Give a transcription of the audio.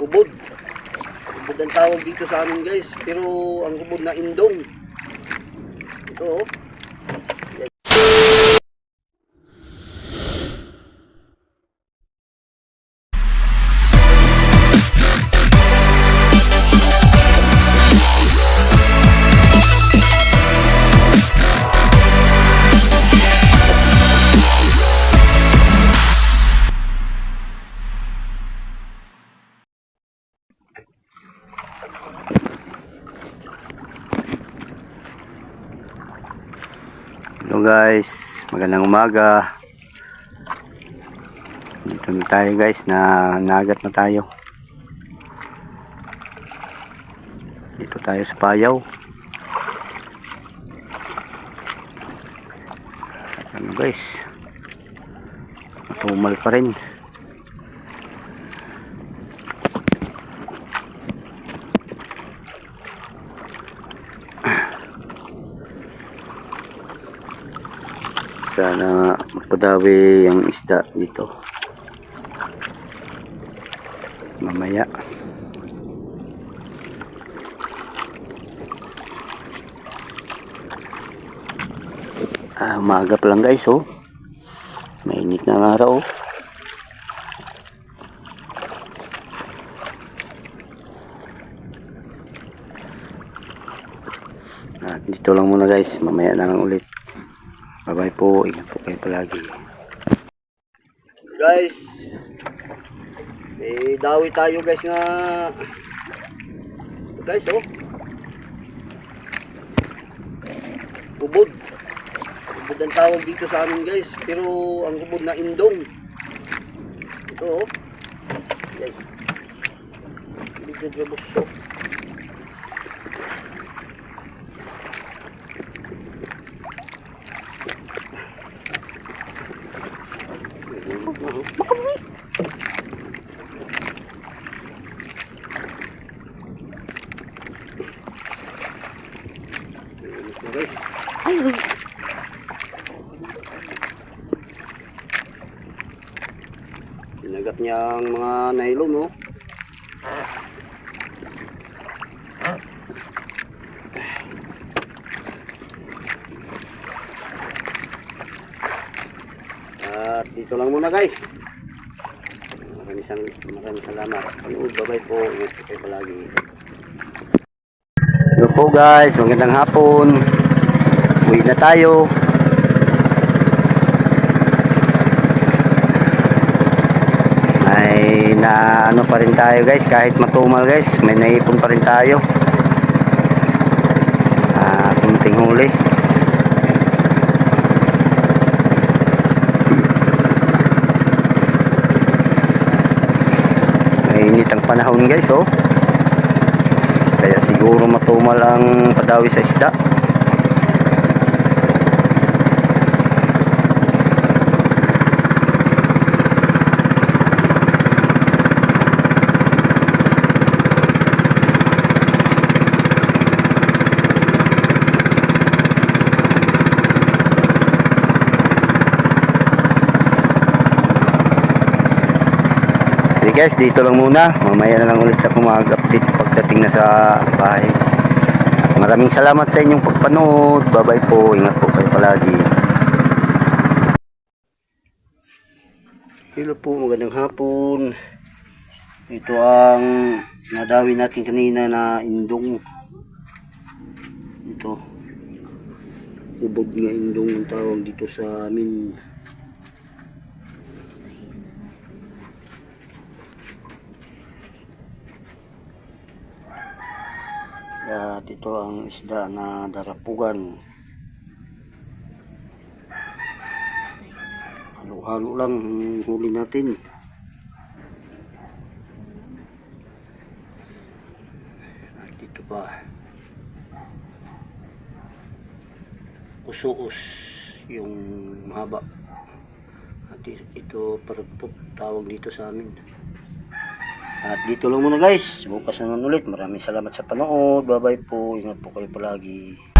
Ubod. Ubod ang tawag dito sa amin guys. Pero ang ubod na indong. Ito oh. Hello guys, magandang umaga. Dito na tayo guys, na nagat na tayo. Dito tayo sa payaw. At ano guys, matumal pa rin. Sana magpadawi ang isda dito. Mamaya. Ah, umaga lang guys, oh. Mainit na araw, oh. At dito lang muna guys, mamaya na lang ulit. Bye-bye po, ingat po kayo palagi. Guys. Eh, dawi tayo guys nga. Guys oh. Ubod. Ubod ang tawag dito sa amin guys. Pero ang ubod na indong. Ito oh. Yan. Bigyan na Ito guys. Sinagat niya ang mga nylon, oh. At dito lang muna guys. Maraming, sal maraming salamat. Panood, po. Ingat palagi. Hello po guys, magandang hapon. Uwi na tayo. May na ano pa rin tayo guys, kahit matumal guys, may naipon pa rin tayo. Ah, kunting huli. Mainit ang panahon guys, oh. Kaya siguro matumal ang padawi sa isda. Guys, dito lang muna. Mamaya na lang ulit ako mag-update pagdating na sa bahay. Maraming salamat sa inyong pagpanood. Bye-bye po. Ingat po kayo palagi. Hello po, magandang hapon. Ito ang nadawi natin kanina na indong. Ito. Ubod nga indong ang tawag dito sa amin. At ito ang isda na darapugan. Halo-halo lang ang huli natin. At dito pa. Usuos yung mahaba. At ito paragpot tawag dito sa amin. At dito lang muna guys. Bukas na nun ulit. Maraming salamat sa panood. Bye bye po. Ingat po kayo palagi.